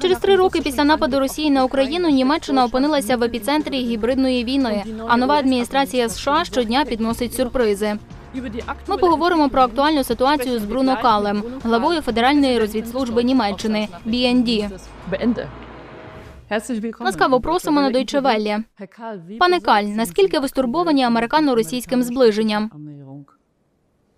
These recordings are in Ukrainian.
Через три роки після нападу Росії на Україну Німеччина опинилася в епіцентрі гібридної війни. А нова адміністрація США щодня підносить сюрпризи. Ми поговоримо про актуальну ситуацію з Бруно Калем, главою Федеральної розвідслужби Німеччини BND. Ласкаво просимо на Deutsche Welle. Пане Каль, наскільки ви стурбовані американо-російським зближенням? Besorgt bin ich ähm,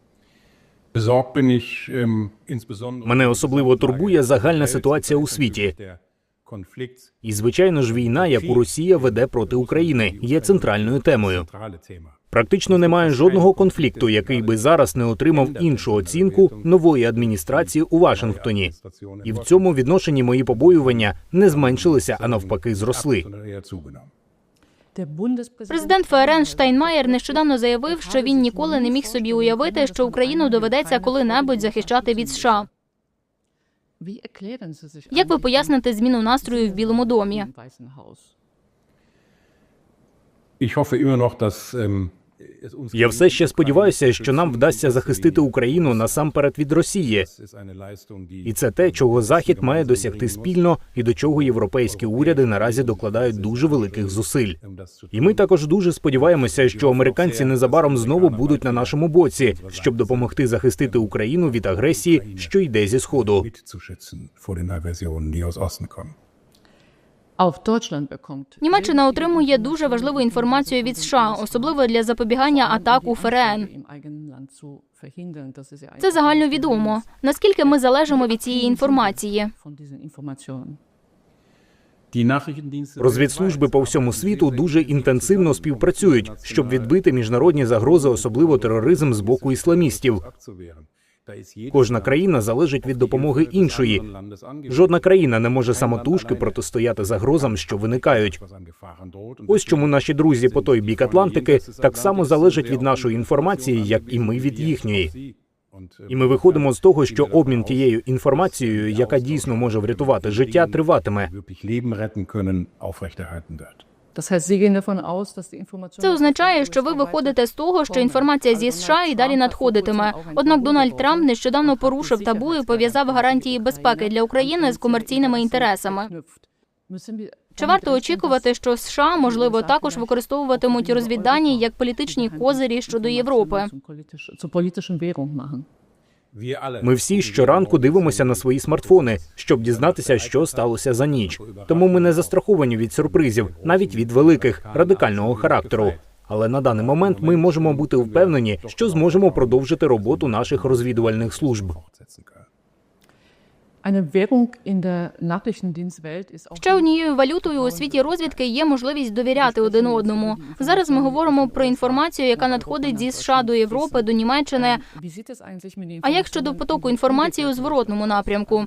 insbesondere Мене особливо турбує загальна ситуація у світі. І, звичайно ж, війна, яку Росія веде проти України, є центральною темою. Практично немає жодного конфлікту, який би зараз не отримав іншу оцінку нової адміністрації у Вашингтоні. І в цьому відношенні мої побоювання не зменшилися, а навпаки, зросли. Президент ФРН Штайнмаєр нещодавно заявив, що він ніколи не міг собі уявити, що Україну доведеться коли-небудь захищати від США. Як ви поясните зміну настрою в Білому домі? Ich hoffe immer noch, dass ähm, Я все ще сподіваюся, що нам вдасться захистити Україну насамперед від Росії. І це те, чого Захід має досягти спільно, і до чого європейські уряди наразі докладають дуже великих зусиль. І ми також дуже сподіваємося, що американці незабаром знову будуть на нашому боці, щоб допомогти захистити Україну від агресії, що йде зі сходу. Німеччина отримує дуже важливу інформацію від США, особливо для запобігання атак у ФРН. Це загальновідомо. Наскільки ми залежимо від цієї інформації? Розвідслужби по всьому світу дуже інтенсивно співпрацюють, щоб відбити міжнародні загрози, особливо тероризм з боку ісламістів. Кожна країна залежить від допомоги іншої. Жодна країна не може самотужки протистояти загрозам, що виникають. Ось чому наші друзі по той бік Атлантики так само залежать від нашої інформації, як і ми від їхньої. І ми виходимо з того, що обмін тією інформацією, яка дійсно може врятувати життя, триватиме. Це означає, що ви виходите з того, що інформація зі США і далі надходитиме. Однак Дональд Трамп нещодавно порушив табу і пов'язав гарантії безпеки для України з комерційними інтересами. Чи варто очікувати, що США можливо також використовуватимуть розвіддані як політичні козирі щодо Європи? Ми всі щоранку дивимося на свої смартфони, щоб дізнатися, що сталося за ніч. Тому ми не застраховані від сюрпризів, навіть від великих радикального характеру. Але на даний момент ми можемо бути впевнені, що зможемо продовжити роботу наших розвідувальних служб. Ще однією валютою у світі розвідки є можливість довіряти один одному. Зараз ми говоримо про інформацію, яка надходить зі США до Європи, до Німеччини. А як щодо потоку інформації у зворотному напрямку?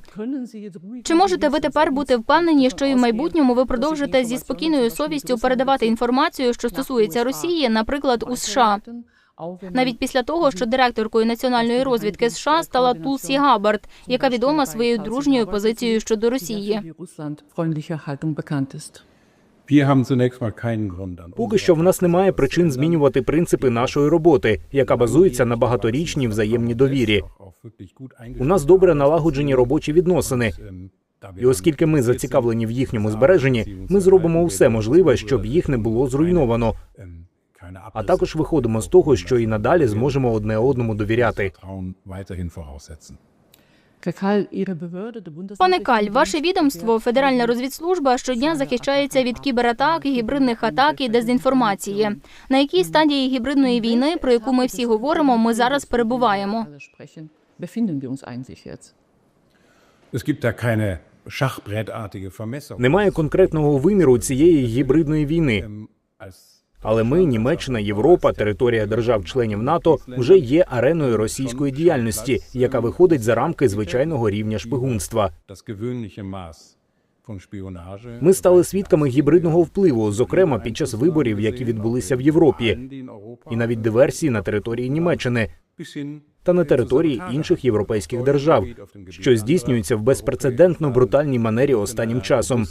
Чи можете ви тепер бути впевнені, що і в майбутньому ви продовжите зі спокійною совістю передавати інформацію, що стосується Росії, наприклад, у США? Навіть після того, що директоркою національної розвідки США стала Тулсі Габбард, яка відома своєю дружньою позицією щодо Росії. Поки що в нас немає причин змінювати принципи нашої роботи, яка базується на багаторічній взаємній довірі. У нас добре налагоджені робочі відносини. І оскільки ми зацікавлені в їхньому збереженні, ми зробимо все можливе, щоб їх не було зруйновано. Ähm, А також виходимо з того, що і надалі зможемо одне одному довіряти. Пане Каль, ваше відомство, Федеральна розвідслужба, щодня захищається від кібератак, гібридних атак і дезінформації. На якій стадії гібридної війни, про яку ми всі говоримо, ми зараз перебуваємо? Немає конкретного виміру цієї гібридної війни. Але ми, Німеччина, Європа, територія держав-членів НАТО, вже є ареною російської діяльності, яка виходить за рамки звичайного рівня шпигунства. Ми стали свідками гібридного впливу, зокрема під час виборів, які відбулися в Європі, і навіть диверсії на території Німеччини та на території інших європейських держав, що здійснюється в безпрецедентно брутальній манері останнім часом.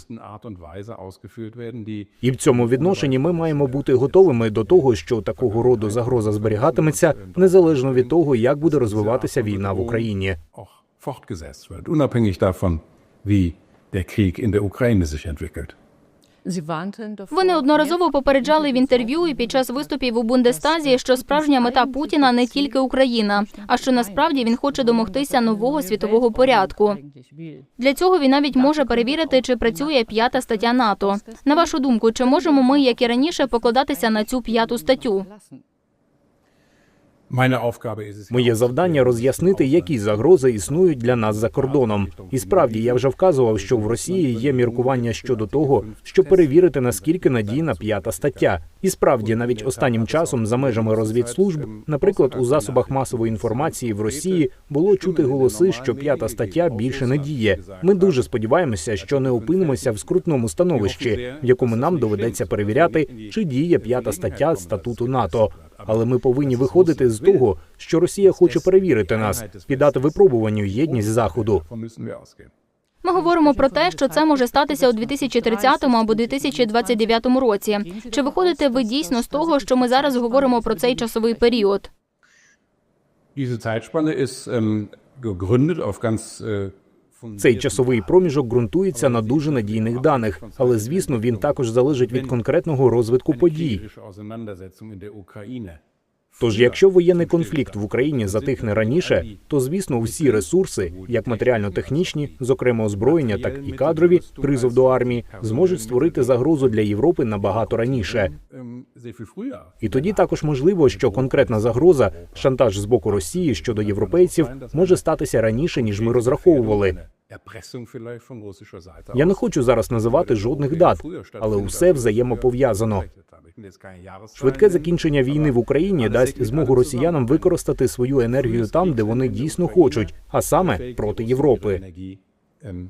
І в цьому відношенні ми маємо бути готовими до того, що такого роду загроза зберігатиметься незалежно від того, як буде розвиватися війна в Україні. fortgesetzt wird, unabhängig davon, wie der Krieg in. Ви неодноразово попереджали в інтерв'ю і під час виступів у Бундестазі, що справжня мета Путіна не тільки Україна, а що насправді він хоче домогтися нового світового порядку. Для цього він навіть може перевірити, чи працює п'ята стаття НАТО. На вашу думку, чи можемо ми, як і раніше, покладатися на цю п'яту статтю? Моє завдання роз'яснити, які загрози існують для нас за кордоном. І справді я вже вказував, що в Росії є міркування щодо того, щоб перевірити наскільки надійна п'ята стаття. І справді, навіть останнім часом за межами розвідслужб, наприклад, у засобах масової інформації в Росії було чути голоси, що п'ята стаття більше не діє. Ми дуже сподіваємося, що не опинимося в скрутному становищі, в якому нам доведеться перевіряти, чи діє п'ята стаття статуту НАТО. Але ми повинні виходити з того, що Росія хоче перевірити нас, піддати випробуванню єдність заходу. Ми говоримо про те, що це може статися у 2030 або 2029 році. Чи виходите ви дійсно з того, що ми зараз говоримо про цей часовий період? Diese Zeitspanne ist ähm, gegründet auf ganz äh, Цей часовий проміжок ґрунтується на дуже надійних даних, але звісно він також залежить від конкретного розвитку подій. Тож, якщо воєнний конфлікт в Україні затихне раніше, то звісно всі ресурси, як матеріально-технічні, зокрема озброєння, так і кадрові, призов до армії, зможуть створити загрозу для Європи набагато раніше. І тоді також можливо, що конкретна загроза, шантаж з боку Росії щодо європейців, може статися раніше ніж ми розраховували. Я не хочу зараз називати жодних дат, але усе взаємопов'язано. Швидке закінчення війни в Україні дасть змогу росіянам використати свою енергію там, де вони дійсно хочуть, а саме проти Європи. Ähm.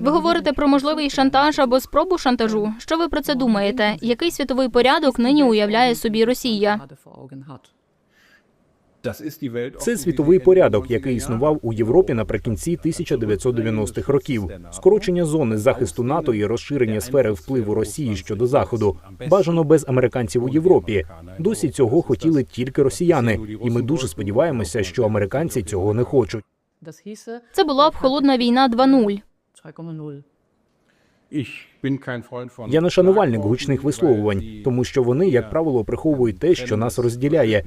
Ви говорите про можливий шантаж або спробу шантажу. Що ви про це думаєте? Який світовий порядок нині уявляє собі Росія? Das ist die Welt Це світовий порядок, який існував у Європі наприкінці 1990-х років. Скорочення зони захисту НАТО і розширення сфери впливу Росії щодо заходу бажано без американців у Європі. Досі цього хотіли тільки росіяни, і ми дуже сподіваємося, що американці цього не хочуть. Це була б холодна війна 2.0. Я не шанувальник гучних висловлювань, тому що вони, як правило, приховують те, що нас розділяє,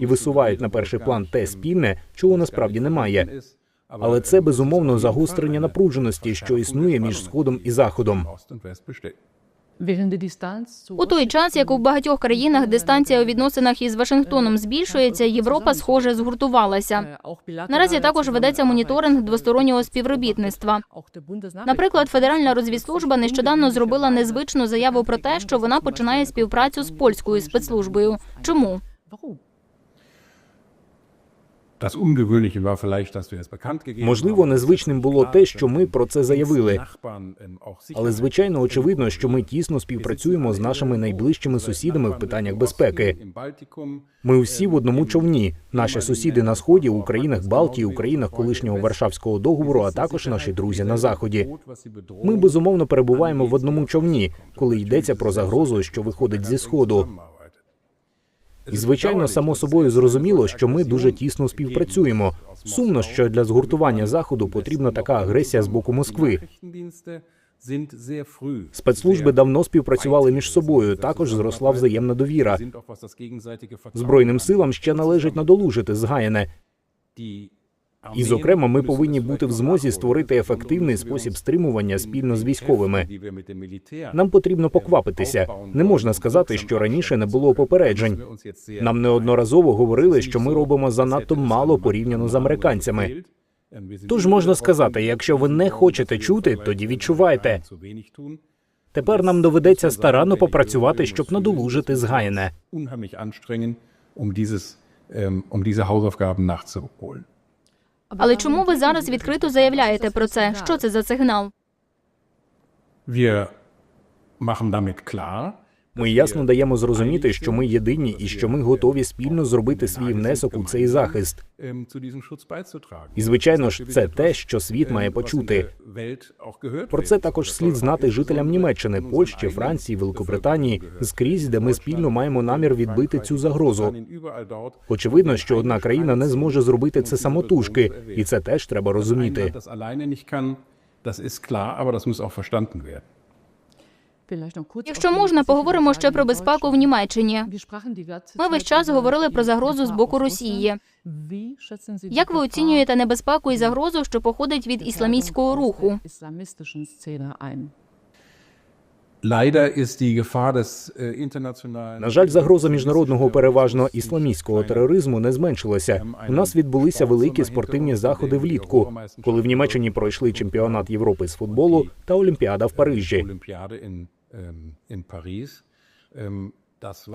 і висувають на перший план те спільне, чого насправді немає. Але це безумовно загострення напруженості, що існує між сходом і заходом. У той час, як у багатьох країнах дистанція у відносинах із Вашингтоном збільшується, Європа схоже згуртувалася. Наразі також ведеться моніторинг двостороннього співробітництва. Наприклад, Федеральна розвідслужба нещодавно зробила незвичну заяву про те, що вона починає співпрацю з польською спецслужбою. Чому? Можливо, незвичним було те, що ми про це заявили. Ähm, Але звичайно очевидно, що ми тісно співпрацюємо з нашими найближчими сусідами в питаннях безпеки. Ми всі в одному човні. Наші сусіди на сході, у країнах Балтії, у країнах колишнього Варшавського договору, а також наші друзі на заході. Ми безумовно перебуваємо в одному човні, коли йдеться про загрозу, що виходить зі сходу. І звичайно, само собою зрозуміло, що ми дуже тісно співпрацюємо. Сумно, що для згуртування заходу потрібна така агресія з боку Москви. Спецслужби давно співпрацювали між собою. Також зросла взаємна довіра. Збройним силам ще належить надолужити згаяне. І, зокрема, ми повинні бути в змозі створити ефективний спосіб стримування спільно з військовими. Нам потрібно поквапитися. Не можна сказати, що раніше не було попереджень. Нам неодноразово говорили, що ми робимо занадто мало порівняно з американцями. Тож можна сказати, якщо ви не хочете чути, тоді відчувайте. Тепер нам доведеться старанно попрацювати, щоб надолужити згаяне. um ähm, um diese Hausaufgaben nachzuholen. Але чому ви зараз відкрито заявляєте про це? Що це за сигнал? Wir machen damit klar, Ми ясно даємо зрозуміти, що ми єдині і що ми готові спільно зробити свій внесок у цей захист. І звичайно ж, це те, що світ має почути. Про це також слід знати жителям Німеччини, Польщі, Франції, Великобританії, скрізь, де ми спільно маємо намір відбити цю загрозу. Очевидно, що одна країна не зможе зробити це самотужки, і це теж треба розуміти. Das ist klar, aber das muss auch verstanden werden. Якщо можна, поговоримо ще про безпеку в Німеччині. Ми весь час говорили про загрозу з боку Росії. Як ви оцінюєте небезпеку і загрозу, що походить від ісламістського руху? Äh, На жаль, загроза міжнародного переважно ісламістського тероризму не зменшилася. У нас відбулися великі спортивні заходи влітку, коли в Німеччині пройшли чемпіонат Європи з футболу та Олімпіада в Парижі. Ähm. Ähm,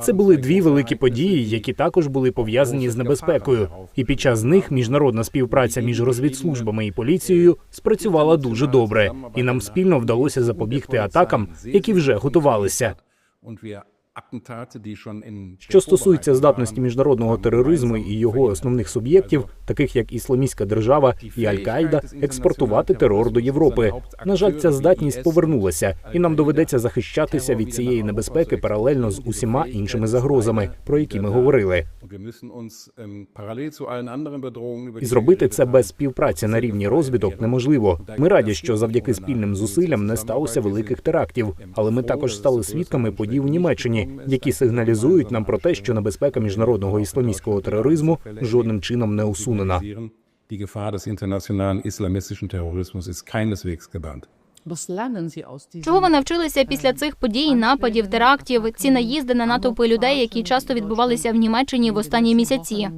Це були дві великі події, які також були пов'язані з небезпекою. І під час них міжнародна співпраця між розвідслужбами і поліцією спрацювала дуже добре, і нам спільно вдалося запобігти атакам, які вже готувалися. Що стосується здатності міжнародного тероризму і його основних суб'єктів, таких як Ісламістська держава і Аль-Каїда, експортувати терор до Європи. На жаль, ця здатність повернулася, і нам доведеться захищатися від цієї небезпеки паралельно з усіма іншими загрозами, про які ми говорили. І зробити це без співпраці на рівні розвідок неможливо. Ми раді, що завдяки спільним зусиллям не сталося великих терактів, але ми також стали свідками подій в Німеччині, які сигналізують нам про те, що небезпека міжнародного ісламістського тероризму жодним чином не усунена. Чого ви навчилися після цих подій, нападів, терактів, ці наїзди на натовпи людей, які часто відбувалися в Німеччині в останні місяці?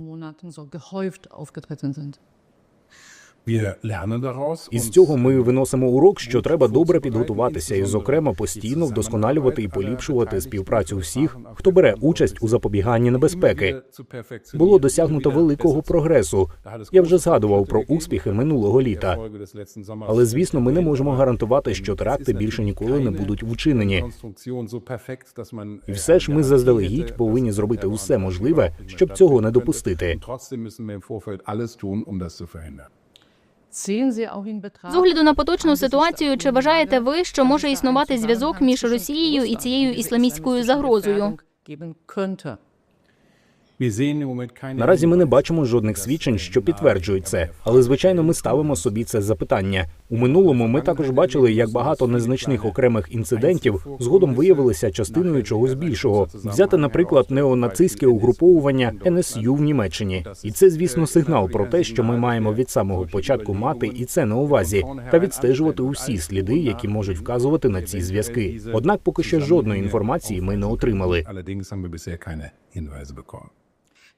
Із цього ми виносимо урок, що треба добре підготуватися і, зокрема, постійно вдосконалювати і поліпшувати співпрацю всіх, хто бере участь у запобіганні небезпеки. Було досягнуто великого прогресу. Я вже згадував про успіхи минулого літа. Але звісно, ми не можемо гарантувати, що теракти більше ніколи не будуть вчинені. І все ж ми заздалегідь повинні зробити усе можливе, щоб цього не допустити. З огляду на поточну ситуацію, чи вважаєте ви, що може існувати зв'язок між Росією і цією ісламістською загрозою? Наразі ми не бачимо жодних свідчень, що підтверджують це. Але звичайно, ми ставимо собі це запитання. У минулому ми також бачили, як багато незначних окремих інцидентів згодом виявилися частиною чогось більшого. Взяти, наприклад, неонацистське угруповування НСЮ в Німеччині, і це, звісно, сигнал про те, що ми маємо від самого початку мати і це на увазі, та відстежувати усі сліди, які можуть вказувати на ці зв'язки. Однак, поки що жодної інформації ми не отримали.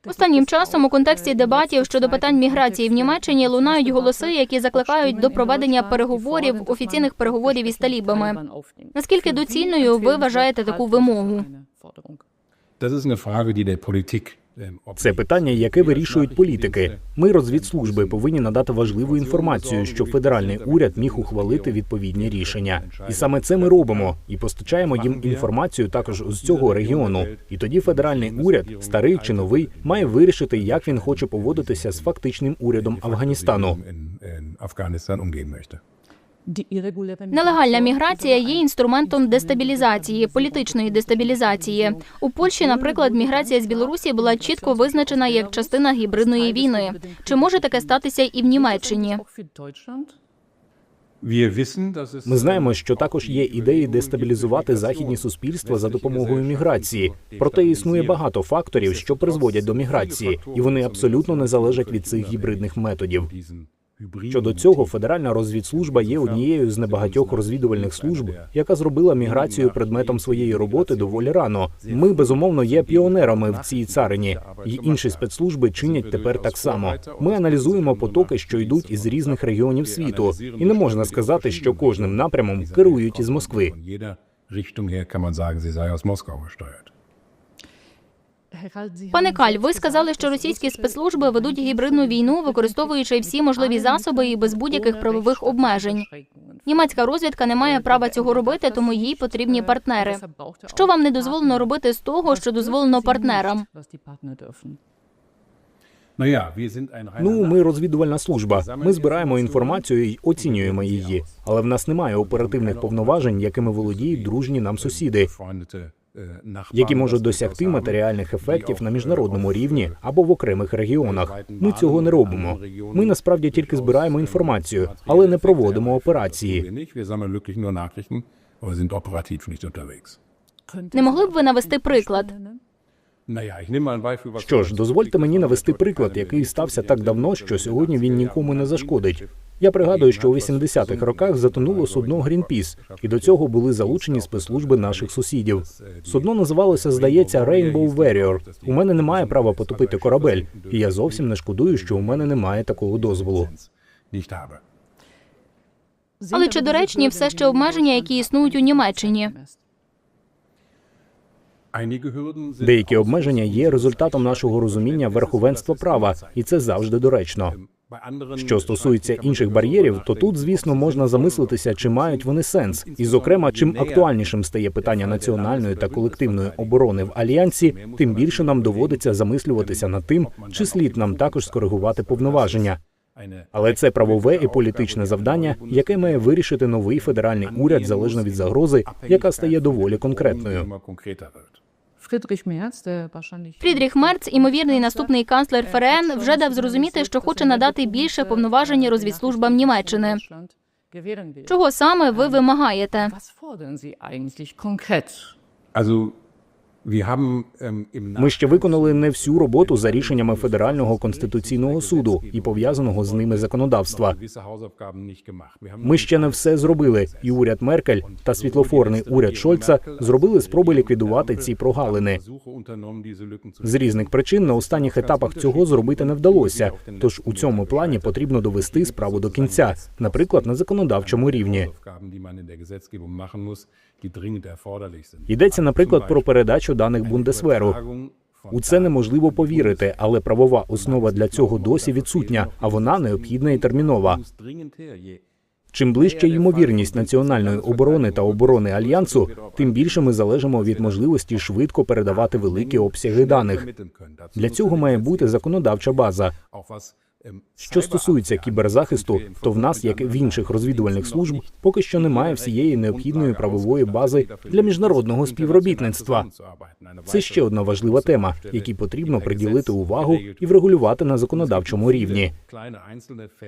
Останнім часом у контексті дебатів щодо питань міграції в Німеччині лунають голоси, які закликають до проведення переговорів, офіційних переговорів із талібами. Наскільки доцільною ви вважаєте таку вимогу? Das ist eine Це питання, яке вирішують політики. Ми, розвідслужби, повинні надати важливу інформацію, щоб федеральний уряд міг ухвалити відповідні рішення. І саме це ми робимо і постачаємо їм інформацію також з цього регіону. І тоді федеральний уряд, старий чи новий, має вирішити, як він хоче поводитися з фактичним урядом Афганістану. Нелегальна міграція є інструментом дестабілізації, політичної дестабілізації. У Польщі, наприклад, міграція з Білорусі була чітко визначена як частина гібридної війни. Чи може таке статися і в Німеччині? Ми знаємо, що також є ідеї дестабілізувати західні суспільства за допомогою міграції. Проте існує багато факторів, що призводять до міграції, і вони абсолютно не залежать від цих гібридних методів. Щодо цього, Федеральна розвідслужба є однією з небагатьох розвідувальних служб, яка зробила міграцію предметом своєї роботи доволі рано. Ми безумовно є піонерами в цій царині, і інші спецслужби чинять тепер так само. Ми аналізуємо потоки, що йдуть із різних регіонів світу, і не можна сказати, що кожним напрямом керують із Москви. Richtung her kann man sagen, sie sei aus Moskau gesteuert. Пане Каль, ви сказали, що російські спецслужби ведуть гібридну війну, використовуючи всі можливі засоби і без будь-яких правових обмежень. Німецька розвідка не має права цього робити, тому їй потрібні партнери. Що вам не дозволено робити з того, що дозволено партнерам? Ну, ми розвідувальна служба. Ми збираємо інформацію і оцінюємо її. Але в нас немає оперативних повноважень, якими володіють дружні нам сусіди, які можуть досягти матеріальних ефектів на äh, міжнародному рівні або в окремих регіонах. Ми цього не робимо. Ми насправді тільки збираємо інформацію, але не проводимо операції. Не могли б ви навести приклад? Що ж, дозвольте мені навести приклад, який стався так давно, що сьогодні він нікому не зашкодить. Я пригадую, що у 80-х роках затонуло судно Грінпіс, і до цього були залучені спецслужби наших сусідів. Судно називалося, здається, Rainbow Warrior. У мене немає права потопити корабель, і я зовсім не шкодую, що у мене немає такого дозволу. Але чи доречні все ще обмеження, які існують у Німеччині? Деякі обмеження є результатом нашого розуміння верховенства права, і це завжди доречно. Що стосується інших бар'єрів, то тут, звісно, можна замислитися, чи мають вони сенс. І, зокрема, чим актуальнішим стає питання національної та колективної оборони в альянсі, тим більше нам доводиться замислюватися над тим, чи слід нам також скоригувати повноваження. Але це правове і політичне завдання, яке має вирішити новий федеральний уряд залежно від загрози, яка стає доволі конкретною. Immer Мерц, де Фрідріх Мерц, імовірний наступний канцлер ФРН, вже дав зрозуміти, що хоче надати більше повноважень розвідслужбам Німеччини. Чого саме ви вимагаєте? Ми ще виконали не всю роботу за рішеннями федерального конституційного суду і пов'язаного з ними законодавства. Ми ще не все зробили, і уряд Меркель та світлофорний уряд Шольца зробили спроби ліквідувати ці прогалини. З різних причин на останніх етапах цього зробити не вдалося. Тож у цьому плані потрібно довести справу до кінця, наприклад, на законодавчому рівні. Йдеться, наприклад, про передачу даних Бундесверу. У це неможливо повірити, але правова основа для цього досі відсутня, а вона необхідна і термінова. Чим ближче ймовірність національної оборони та оборони альянсу, тим більше ми залежимо від можливості швидко передавати великі обсяги даних. Для цього має бути законодавча база. Що стосується кіберзахисту, то в нас, як в інших розвідувальних служб, поки що немає всієї необхідної правової бази для міжнародного співробітництва. Це ще одна важлива тема, якій потрібно приділити увагу і врегулювати на законодавчому рівні.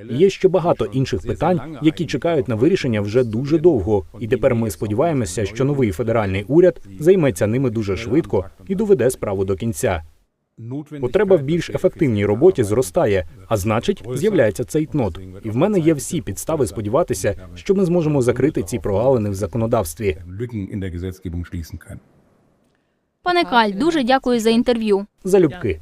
Є ще багато інших питань, які чекають на вирішення вже дуже довго. І тепер ми сподіваємося, що новий федеральний уряд займеться ними дуже швидко і доведе справу до кінця. Потреба в більш ефективній роботі зростає, а значить, з'являється цей тнот. І в мене є всі підстави сподіватися, що ми зможемо закрити ці прогалини в законодавстві. Пане Каль, дуже дякую за інтерв'ю. Залюбки.